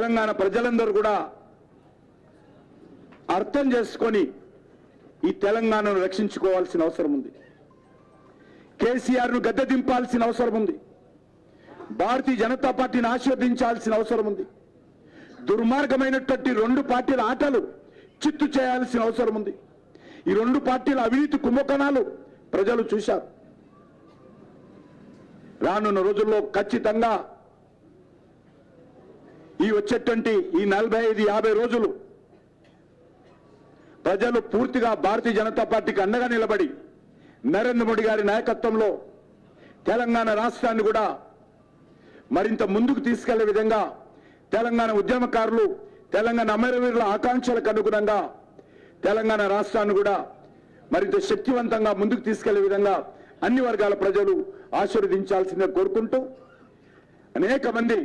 తెలంగాణ ప్రజలందరూ కూడా అర్థం చేసుకొని ఈ తెలంగాణను రక్షించుకోవాల్సిన అవసరం ఉంది. కేసీఆర్ను గద్దె దింపాల్సిన అవసరం ఉంది. భారతీయ జనతా పార్టీని ఆశీర్వదించాల్సిన అవసరం ఉంది. దుర్మార్గమైనటువంటి రెండు పార్టీల ఆటలు చిత్తు చేయాల్సిన అవసరం ఉంది. ఈ రెండు పార్టీల అవినీతి కుంభకోణాలు ప్రజలు చూశారు. రానున్న రోజుల్లో ఖచ్చితంగా వచ్చేటువంటి ఈ నలభై ఐదు యాభై రోజులు ప్రజలు పూర్తిగా భారతీయ జనతా పార్టీకి అండగా నిలబడి నరేంద్ర మోడీ గారి నాయకత్వంలో తెలంగాణ రాష్ట్రాన్ని కూడా మరింత ముందుకు తీసుకెళ్ళే విధంగా తెలంగాణ ఉద్యమకారులు తెలంగాణ అమరవీరుల ఆకాంక్షలకు అనుగుణంగా తెలంగాణ రాష్ట్రాన్ని కూడా మరింత శక్తివంతంగా ముందుకు తీసుకెళ్ళే విధంగా అన్ని వర్గాల ప్రజలు ఆశీర్వదించాల్సిందే కోరుకుంటూ అనేక మంది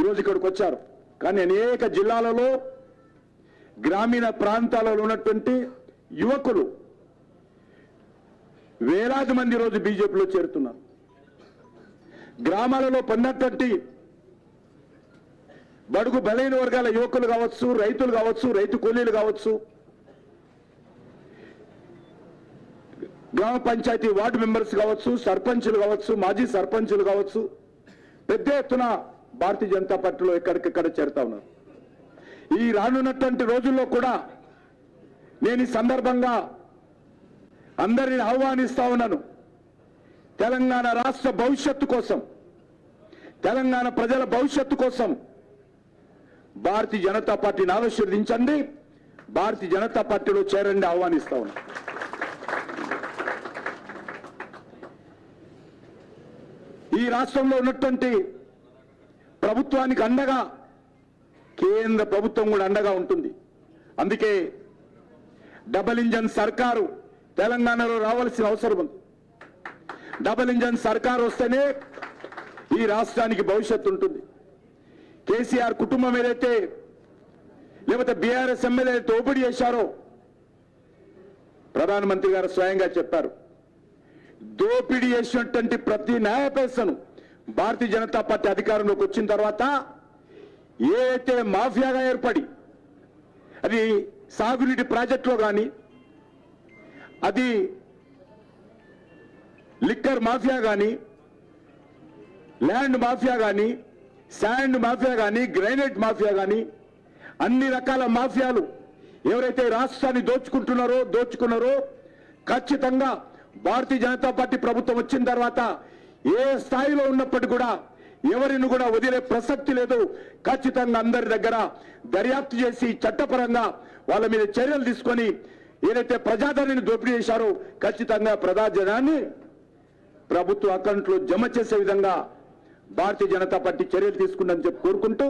ఈరోజు ఇక్కడికి వచ్చారు. కానీ అనేక జిల్లాలలో గ్రామీణ ప్రాంతాలలో ఉన్నటువంటి యువకులు వేలాది మంది రోజు బీజేపీలో చేరుతున్నారు. గ్రామాలలో పడినటువంటి బడుగు బలైన వర్గాల యువకులు కావచ్చు రైతులు కావచ్చు రైతు కూలీలు కావచ్చు గ్రామ పంచాయతీ వార్డు మెంబర్స్ కావచ్చు సర్పంచులు కావచ్చు మాజీ సర్పంచులు కావచ్చు పెద్ద ఎత్తున భారతీయ జనతా పార్టీలో ఎక్కడికెక్కడ చేరుతా ఉన్నారు. ఈ రానున్నటువంటి రోజుల్లో కూడా నేను ఈ సందర్భంగా అందరిని ఆహ్వానిస్తా ఉన్నాను. తెలంగాణ రాష్ట్ర భవిష్యత్తు కోసం తెలంగాణ ప్రజల భవిష్యత్తు కోసం భారతీయ జనతా పార్టీని ఆశీర్వదించండి భారతీయ జనతా పార్టీలో చేరండి ఆహ్వానిస్తా ఉన్నాను. ఈ రాష్ట్రంలో ఉన్నటువంటి ప్రభుత్వానికి అండగా కేంద్ర ప్రభుత్వం కూడా అండగా ఉంటుంది. అందుకే డబల్ ఇంజన్ సర్కారు తెలంగాణలో రావాల్సిన అవసరం ఉంది. డబల్ ఇంజన్ సర్కారు వస్తేనే ఈ రాష్ట్రానికి భవిష్యత్తు ఉంటుంది. కేసీఆర్ కుటుంబం ఏదైతే లేకపోతే బీఆర్ఎస్ ఎమ్మెల్యే దోపిడీ చేశారో ప్రధానమంత్రి గారు స్వయంగా చెప్పారు దోపిడీ చేసినటువంటి ప్రతి న్యాయ భారతీయ జనతా పార్టీ అధికారంలోకి వచ్చిన తర్వాత ఏదైతే మాఫియాగా ఏర్పడి అది సాగునీటి ప్రాజెక్టులో కానీ అది లిక్కర్ మాఫియా కానీ ల్యాండ్ మాఫియా కానీ శాండ్ మాఫియా కానీ గ్రైనేట్ మాఫియా కానీ అన్ని రకాల మాఫియాలు ఎవరైతే రాష్ట్రాన్ని దోచుకుంటున్నారో దోచుకున్నారో ఖచ్చితంగా భారతీయ జనతా పార్టీ ప్రభుత్వం వచ్చిన తర్వాత ఏ స్థాయిలో ఉన్నప్పటికీ కూడా ఎవరిని కూడా వదిలే ప్రసక్తి లేదు. ఖచ్చితంగా అందరి దగ్గర దర్యాప్తు చేసి చట్టపరంగా వాళ్ళ మీద చర్యలు తీసుకొని ఏదైతే ప్రజాధనాన్ని దోపిడీ చేశారో ఖచ్చితంగా ప్రజాధనాన్ని ప్రభుత్వ అకౌంట్లో జమ చేసే విధంగా భారతీయ జనతా పార్టీ చర్యలు తీసుకుందని చెప్పి కోరుకుంటూ